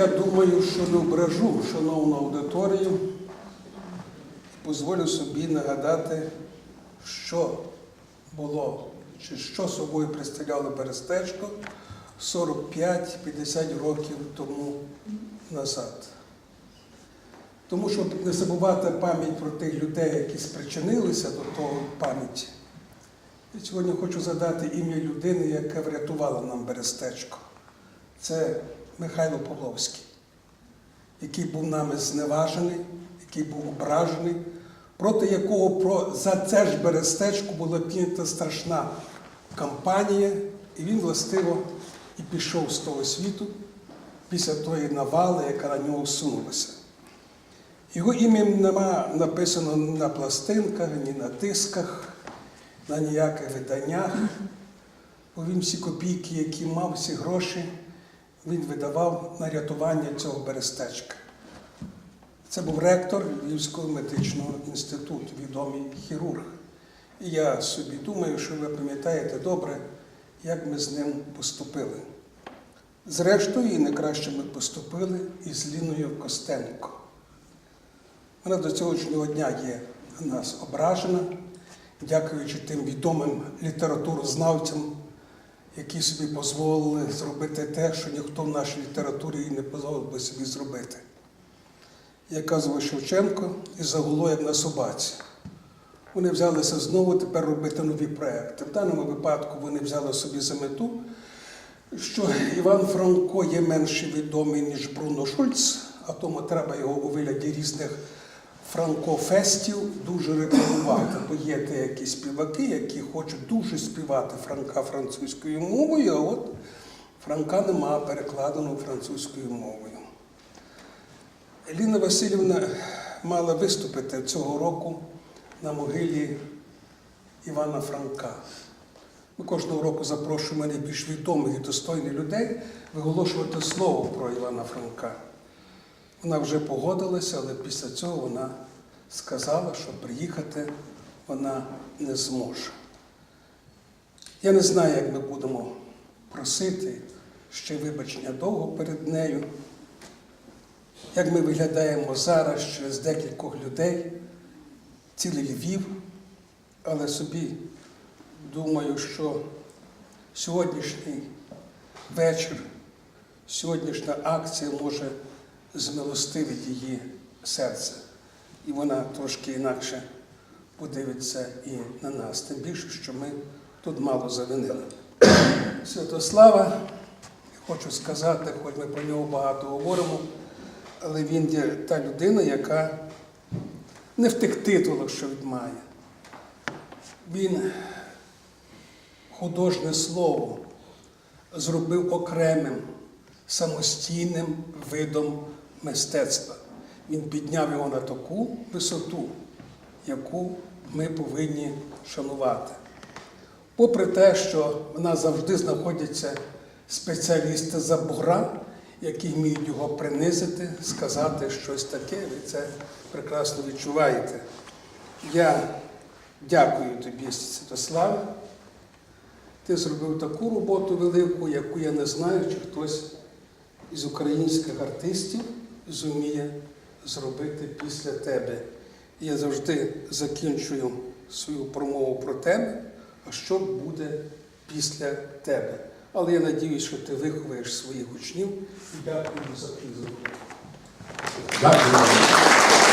Я думаю, що не ображу шановну аудиторію. Дозволю собі нагадати, що було, чи що собою представляло Берестечко 45-50 років тому назад. Тому щоб не забувати пам'ять про тих людей, які спричинилися до того пам'яті. Я сьогодні хочу задати ім'я людини, яка врятувала нам Берестечко. Це Михайло Павловський, який був нами зневажений, який був ображений, проти якого за це ж Берестечко була піднята страшна кампанія, і він властиво і пішов з того світу після тої навали, яка на нього всунулася. Його ім'я нема написано ні на пластинках, ні на дисках, на ніяких виданнях. Бо він всі копійки, які мав, всі гроші, він видавав на рятування цього берестечка. Це був ректор Львівського медичного інституту, відомий хірург. І я собі думаю, що ви пам'ятаєте добре, як ми з ним поступили. Зрештою, і не краще ми поступили із Ліною Костенко. Вона до сьогоднішнього дня є на нас ображена, дякуючи тим відомим літературознавцям, які собі дозволили зробити те, що ніхто в нашій літературі не дозволив би собі зробити. Як казував Шевченко, і загуло, як на собаці. Вони взялися знову тепер робити нові проекти. В даному випадку вони взяли собі за мету, що Іван Франко є менше відомий, ніж Бруно Шульц, а тому треба його у вигляді різних франкофестів дуже рекламувати. Бо є деякі співаки, які хочуть дуже співати франка французькою мовою, а от франка нема перекладеного французькою мовою. Еліна Васильівна мала виступити цього року на могилі Івана Франка. Ми кожного року запрошуємо найбільш відомих і достойних людей виголошувати слово про Івана Франка. Вона вже погодилася, але після цього вона сказала, що приїхати вона не зможе. Я не знаю, як ми будемо просити ще вибачення довго перед нею, як ми виглядаємо зараз через декількох людей, цілий Львів, але собі думаю, що сьогоднішній вечір, сьогоднішня акція може змилостивить її серце. І вона трошки інакше подивиться і на нас. Тим більше, що ми тут мало завинили. Святослава, хочу сказати, хоч ми про нього багато говоримо, але він є та людина, яка не в тих титулах, що він має. Він художнє слово зробив окремим самостійним видом мистецтва. Він підняв його на таку висоту, яку ми повинні шанувати. Попри те, що в нас завжди знаходяться спеціалісти за бугра, які вміють його принизити, сказати щось таке, ви це прекрасно відчуваєте. Я дякую тобі, Святославе. Ти зробив таку роботу велику, яку я не знаю, чи хтось із українських артистів зуміє зробити після тебе. І я завжди закінчую свою промову про тебе, а що буде після тебе. Але я надіюсь, що ти виховаєш своїх учнів і дякую за твій. Дякую.